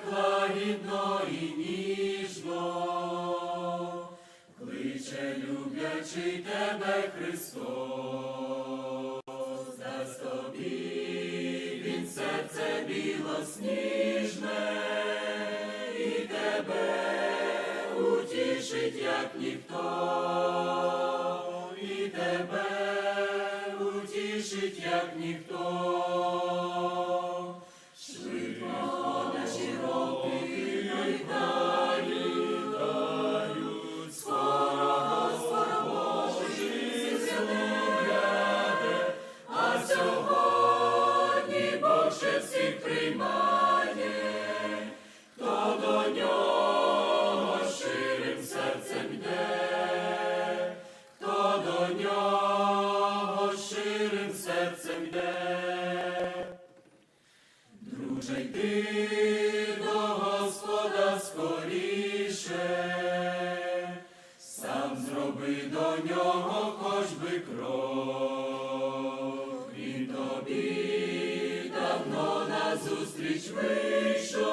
Тепла рідно і ніжно, кличе люблячи тебе Христос, дасть тобі він серце білосніжне і тебе утішить, як ніхто, і тебе утішить, як ніхто. Друже, йди до Господа скоріше, сам зроби до нього хоч би крок. Він тобі давно назустріч вийшов,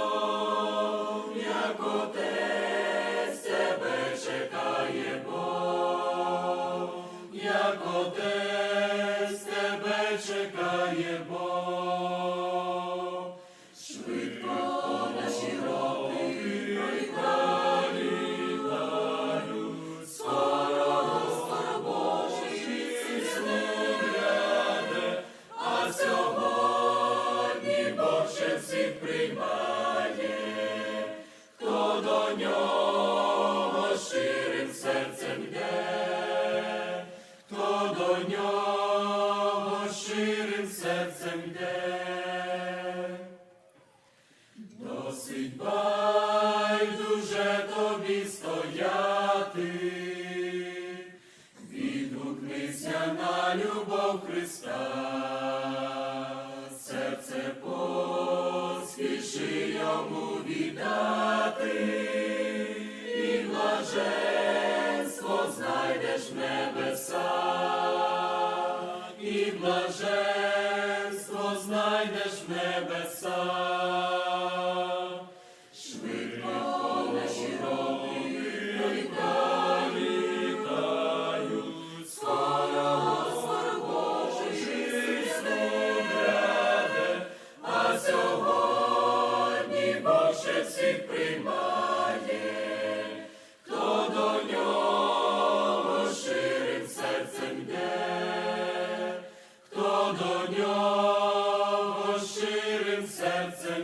як отець тебе чекає Бог, як отець нього ширим серцем йде. Досить байдуже тобі стояти, відгукнися на любов Христа, серце поспіши йому віддати, і блаженство небеса. Швидко наші роки хто